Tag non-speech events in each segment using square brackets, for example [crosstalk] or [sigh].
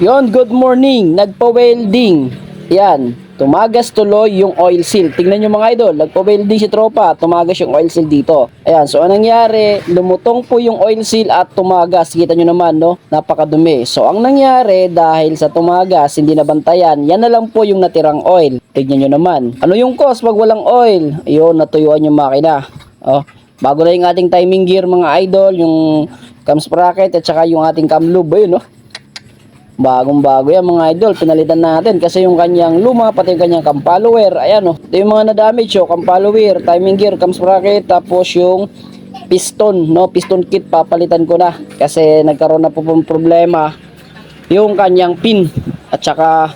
Yon, good morning. Nagpa-welding. Yan. Tumagas tuloy yung oil seal. Tingnan nyo mga idol, nagpa-welding si tropa, tumagas yung oil seal dito. Ayan, so anong nangyari? Lumutong po yung oil seal at tumagas. Kita nyo naman, no? Napakadumi. So ang nangyari, dahil sa tumagas, hindi nabantayan, yan na lang po yung natirang oil. Tingnan nyo naman. Ano yung cause pag walang oil? Ayun, natuyuan yung makina. Oh, bago na yung ating timing gear mga idol, yung cam sprocket at saka yung ating cam lube, no? Bagong bago yan mga idol, pinalitan natin kasi yung kanyang luma, pati yung kanyang cam follower, ayan o. Ito yung mga na-damage o, cam follower, timing gear, cam sprocket, tapos yung piston, no, piston kit papalitan ko na kasi nagkaroon na po pong problema yung kanyang pin at saka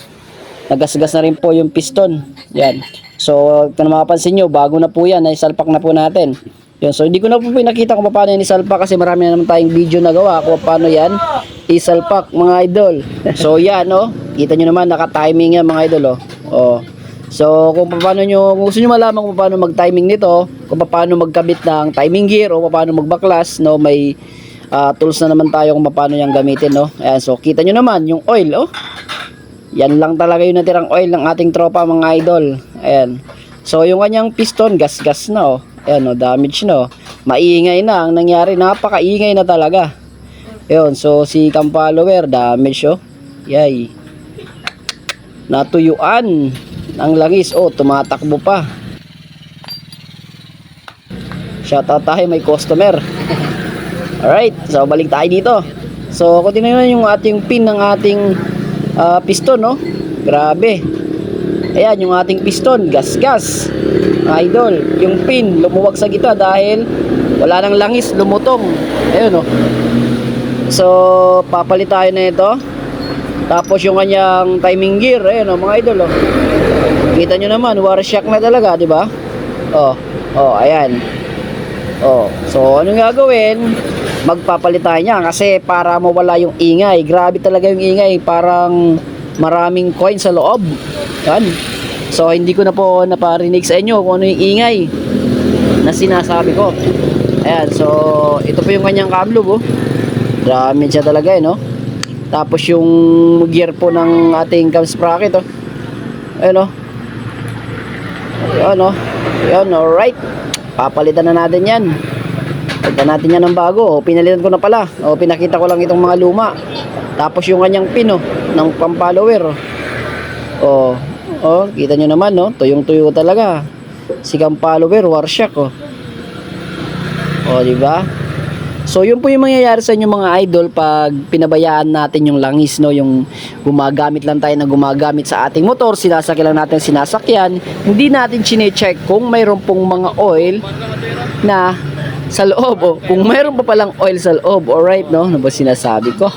nagasgas na rin po yung piston. Yan. So, kung mapapansin nyo, bago na po yan, naisalpak na po natin. Yun, so hindi ko na po pinakita kung paano yan isalpak kasi marami na naman tayong video na gawa kung paano yan isalpak mga idol. [laughs] So yan no, kita nyo naman naka-timing yan mga idol oh. oh. So kung paano nyo, kung gusto nyo malaman kung paano mag-timing nito, kung paano magkabit ng timing gear o paano magbaklas, no, may ah, tools na naman tayo kung paano yung gamitin no. Ayan, so kita nyo naman yung oil oh. Yan lang talaga yung natirang oil ng ating tropa mga idol. Ayan. So yung kanyang piston gas-gas na oh. Ayan oh, damage na oh. Maingay na ang nangyari, napakaingay na talaga. Ayun, so si cam follower damage oh. Yay. Natuyuan ng langis oh, tumatakbo pa. Shoutout tayo may customer. [laughs] Alright, so balik tayo dito. So, nyo yung ating pin ng ating ah, piston, no? Grabe. Ayan, yung ating piston, gas-gas. Idol, yung pin, lumuwag sa gitna dahil wala nang langis, lumutong. Ayun, no? So, papalit tayo na ito. Tapos yung kanyang timing gear, ayun, no, mga idol, oh. Kita nyo naman, war shock na talaga, di ba? Oh, oh, ayan. Oh, so anong gagawin? Magpapalit tayo niya kasi para mawala yung ingay. Grabe talaga yung ingay, parang maraming coin sa loob. Yan. So hindi ko na po naparinig sa inyo kung ano yung ingay na sinasabi ko. Ayan, so ito po yung kanyang kablo oh. Dami siya talaga eh, no? Tapos yung gear po ng ating cam sprocket oh. Ayun oh. Ayun oh. Ayun, alright. Papalitan na natin yan. Palitan natin yan ng bago. O, pinalitan ko na pala. O, pinakita ko lang itong mga luma. Tapos yung kanyang pin, oh, ng pang-follower. O, o, kita nyo naman, no? Tuyong tuyo talaga. Si cam follower, warshock, oh. O, di ba? So, yun po yung mangyayari sa inyo mga idol pag pinabayaan natin yung langis, no? Yung gumagamit lang tayo na gumagamit sa ating motor, sinasakyan lang natin sinasakyan. Hindi natin chine-check kung mayroon pong mga oil na sa loob, oh. Kung mayroon pa palang oil sa loob, alright, no? Ano ba sinasabi ko?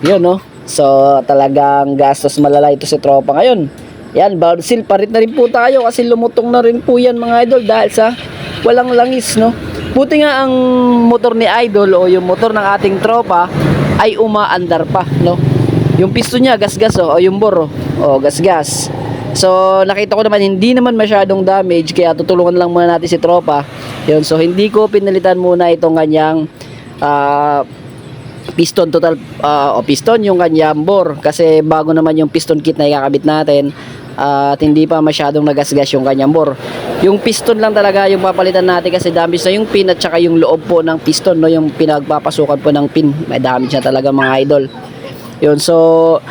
Yun, no? So, talagang gastos malala ito si tropa ngayon. Yan, valve seal, parit na rin po tayo kasi lumutong na rin po yan mga idol dahil sa walang langis, no? Buti nga ang motor ni Idol o yung motor ng ating tropa ay umaandar pa, no? Yung piston niya, gas-gas, oh, o yung bor, oh, gas-gas. So, nakita ko naman, hindi naman masyadong damage, kaya tutulungan lang muna natin si tropa. Yun, so hindi ko pinalitan muna itong kanyang ah, piston total ah, o piston yung kanyang bore kasi bago naman yung piston kit na ikakabit natin ah, at hindi pa masyadong nagasgas yung kanyang bore yung piston lang talaga yung papalitan natin kasi damage na yung pin at saka yung loob po ng piston no yung pinagpapasukan po ng pin may damage na talaga mga idol yun so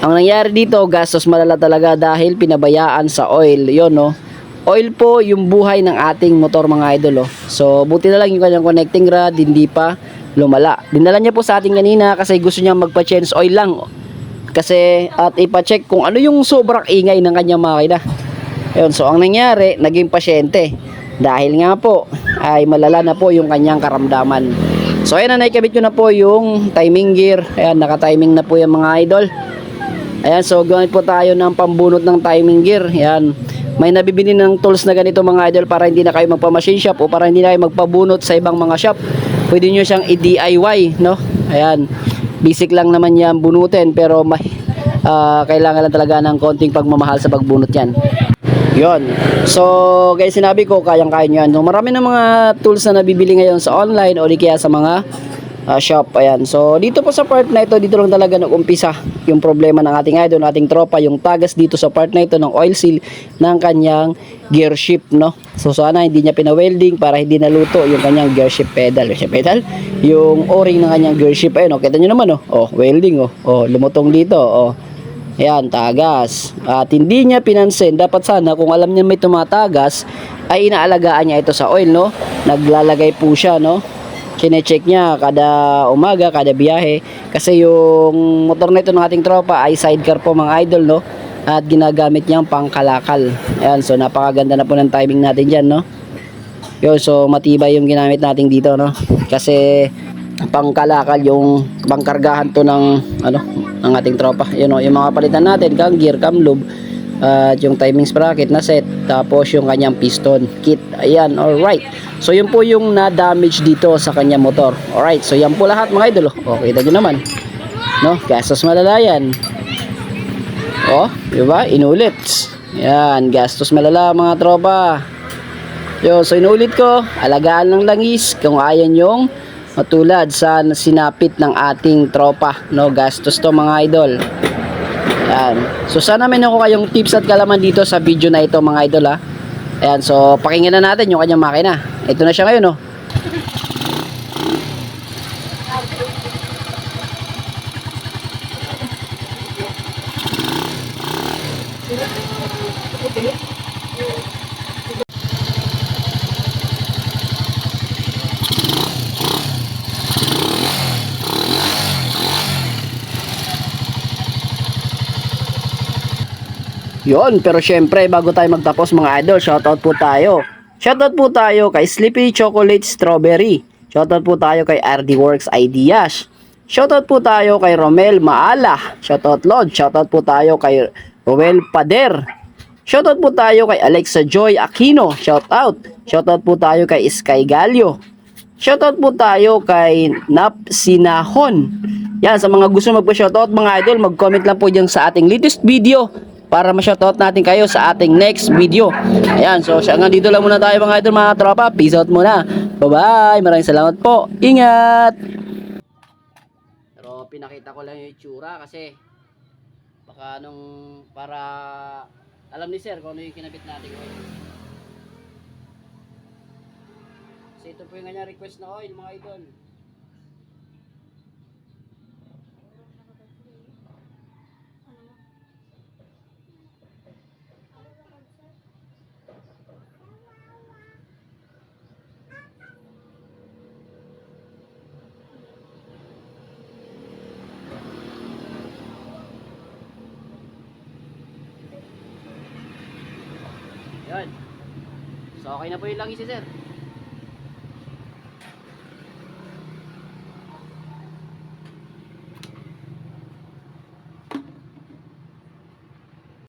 ang nangyari dito gastos malala talaga dahil pinabayaan sa oil yun no oil po yung buhay ng ating motor mga idol oh. So buti na lang yung kanyang connecting rod hindi pa lumala. Dinala niya po sa atin kanina kasi gusto niya magpa-change oil lang. Kasi at ipa-check kung ano yung sobrang ingay ng kanyang makina. Ayun, so ang nangyari, naging pasyente. Dahil nga po ay malala na po yung kanyang karamdaman. So ayan na naikabit ko na po yung timing gear. Ayan, naka-timing na po yung mga idol. Ayan, so gamit po tayo ng pambunot ng timing gear. Ayan, may nabibili ng tools na ganito mga idol para hindi na kayo magpa-machine shop o para hindi na kayo magpabunot sa ibang mga shop. Pwede nyo siyang i-DIY, no? Ayan, basic lang naman yan bunutin pero may, ah, kailangan lang talaga ng konting pagmamahal sa pagbunot yan. Yon. So, guys, sinabi ko, kayang-kaya nyo yan. No, marami na mga tools na nabibili ngayon sa online o di kaya sa mga ah, shop. Ayan. So, dito po sa part na ito, dito lang talaga nag-umpisa yung problema ng ating idol, ng ating tropa, yung tagas dito sa part na ito ng oil seal ng kanyang gear shift, no? So, sana hindi niya pina-welding para hindi naluto yung kanyang gear shift pedal. Shift pedal? Yung o-ring ng kanyang gear shift. Ayun, oh, kita nyo naman, oh. Oh, welding, oh. Oh, lumutong dito, oh. Ayan, tagas. At hindi niya pinansin, dapat sana kung alam niya may tumatagas, ay inaalagaan niya ito sa oil, no? Naglalagay po siya, no? Chine-check niya kada umaga, kada biyahe. Kasi yung motor na ito ng ating tropa ay sidecar po mga idol, no? At ginagamit niyang pangkalakal. Ayan, so napakaganda na po ng timing natin dyan, no? Yun, so matibay yung ginamit natin dito, no? Kasi pangkalakal yung pangkargahan to ng ano ng ating tropa. Yun no, yung mga palitan natin, kang gear, cam lube, at yung timing sprocket na set, tapos yung kanyang piston kit. Ayan, alright. So yun po yung na-damage dito sa kanyang motor. Alright, so yan po lahat mga idol. oh. O, kita nyo naman. No, gastos malala yan. O, di ba? Inulit. Yan, gastos malala mga tropa. Yo, so inulit ko, alagaan ng langis kung ayan yung matulad sa sinapit ng ating tropa, no? Gastos to mga idol. Yan. So sana may nakuha kayong tips at kalaman dito sa video na ito mga idol ha. Ayan, so pakinggan na natin yung kanyang makina. Ito na siya ngayon, no? Yon, pero syempre bago tayo magtapos mga idol, shoutout po tayo. Shoutout po tayo kay Sleepy Chocolate Strawberry. Shoutout po tayo kay RD Works Ideas. Shoutout po tayo kay Romel Maala. Shoutout Lord. Shoutout po tayo kay Roel Pader. Shoutout po tayo kay Alexa Joy Aquino. Shoutout. Shoutout po tayo kay Sky Galio. Shoutout po tayo kay Nap Sinahon. Yan, sa mga gusto magpa-shoutout mga idol, mag-comment lang po dyan sa ating latest video para ma-shoutout natin kayo sa ating next video. Ayan, so hanggang dito lang muna tayo mga idol, mga tropa. Peace out muna. Bye-bye. Maraming salamat po. Ingat! Pero pinakita ko lang yung itsura kasi baka nung para alam ni sir kung ano yung kinabit natin oil. Kasi ito po yung kanya request na oil mga idol. Yan. So okay na po yung langis si sir.